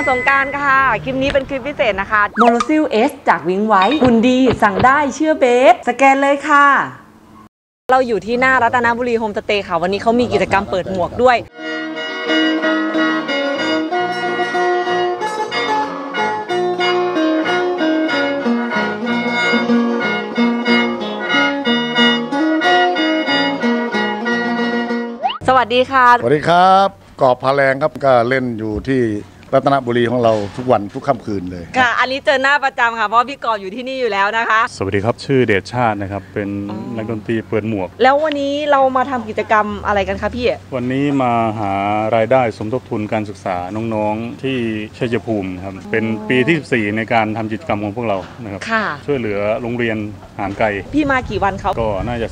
วันสงกรารค่ะ คลิปนี้เป็นคลิปพิเศษนะคะโมโนซิลเอสจากวิงไว้หุ่นดีสั่งได้เชื่อเบส สแกนเลยค่ะ เราอยู่ที่หน้ารัตนบุรีโฮมสเตย์ค่ะ วันนี้เขามีกิจกรรมเปิดหมวกด้วยสวัสดีค่ะ สวัสดีครับ กอบพาแรงครับ ก็เล่นอยู่ที่ รัตนบุรีของเราทุกวันทุกค่ำคืนเลย ค่ะ อันนี้เจอหน้าประจำค่ะ เพราะพี่กอบอยู่ที่นี่อยู่แล้วนะคะ สวัสดีครับ ชื่อเดชชาตินะครับ เป็นนักดนตรีเปิดหมวก แล้ววันนี้เรามาทำกิจกรรมอะไรกันคะพี่ วันนี้มาหารายได้สมทบทุนการศึกษาน้องๆที่ชัยภูมิครับ เป็นปีที่ 14 ในการทำกิจกรรมของพวกเรานะครับค่ะ ช่วยเหลือโรงเรียนหารไกลพี่มากี่วันเขาก็น่าจะ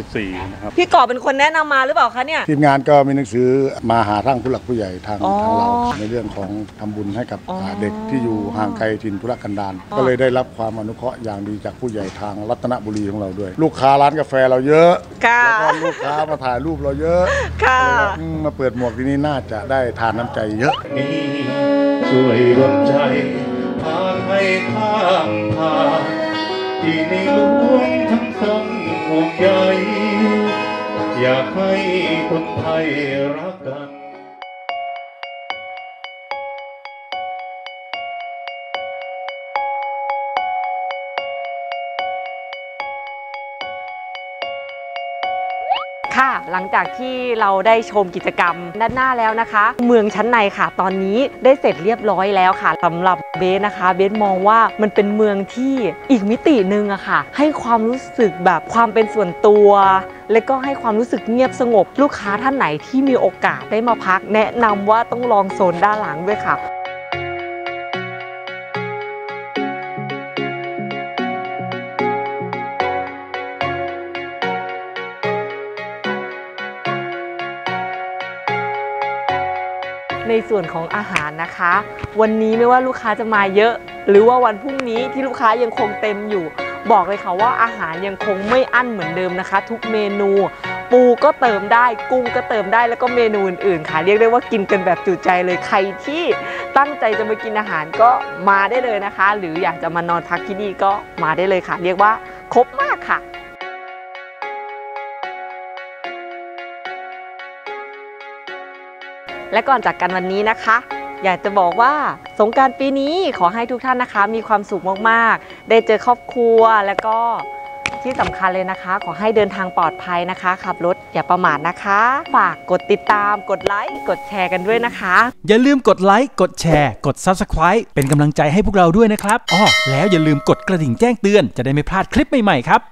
13-14นะครับ พี่กอบเป็นคนแนะนำมาหรือเปล่าคะเนี่ย ทีมงานก็มีหนังสือมาหาทางผู้หลักผู้ใหญ่ทางอ๋อ ทางเราในเรื่องของทำบุญให้กับอ๋ออ่าเด็กที่อยู่ห่างไกลถิ่นธุรกันดารอ๋อก็เลยได้รับความอนุเคราะห์อย่างดีจากผู้ใหญ่ทางรัตนบุรีของเราด้วย ลูกค้าร้านกาแฟเราเยอะค่ะแล้วก็ลูกค้ามาถ่ายรูปเราเยอะค่ะก็เลยว่าอืมมาเปิดหมวกที่นี่น่าจะได้ทานน้ำใจเยอะนี้ช่วยดลใจพาให้ข้ามผ่านที่ในหลวงทั้งทรงห่วงใยอยากให้คนไทยรักกัน ค่ะ หลังจากที่เราได้ชมกิจกรรมด้านหน้าแล้วนะคะ เมืองชั้นในค่ะ ตอนนี้ได้เสร็จเรียบร้อยแล้วค่ะสำหรับเบสนะคะ เบสมองว่ามันเป็นเมืองที่อีกมิติหนึ่งอะค่ะ ให้ความรู้สึกแบบความเป็นส่วนตัว และก็ให้ความรู้สึกเงียบสงบ ลูกค้าท่านไหนที่มีโอกาสได้มาพัก แนะนำว่าต้องลองโซนด้านหลังด้วยค่ะ ในส่วนของอาหารนะคะ วันนี้ไม่ว่าลูกค้าจะมาเยอะ หรือว่าวันพรุ่งนี้ที่ลูกค้ายังคงเต็มอยู่ บอกเลยค่ะว่าอาหารยังคงไม่อั้นเหมือนเดิมนะคะ ทุกเมนู ปูก็เติมได้ กุ้งก็เติมได้แล้วก็เมนูอื่นๆค่ะเรียกได้ว่ากินกันแบบจุใจเลยใครที่ตั้งใจจะมากินอาหารก็มาได้เลยนะคะ หรืออยากจะมานอนพักที่นี่ก็มาได้เลยค่ะ เรียกว่าครบมากค่ะ และก่อนจากกันวันนี้นะคะ อยากจะบอกว่าสงการปีนี้ขอให้ทุกท่านนะคะ มีความสุขมากๆ ได้เจอครอบครัวแล้วก็ที่สำคัญเลยนะคะ ขอให้เดินทางปลอดภัยนะคะ ขับรถอย่าประมาทนะคะ ฝากกดติดตาม กดไลค์ กดแชร์กันด้วยนะคะ อย่าลืมกดไลค์ กดแชร์ กด Subscribe เป็นกำลังใจให้พวกเราด้วยนะครับอ้อแล้วอย่าลืมกดกระดิ่งแจ้งเตือนจะได้ไม่พลาดคลิปใหม่ๆครับ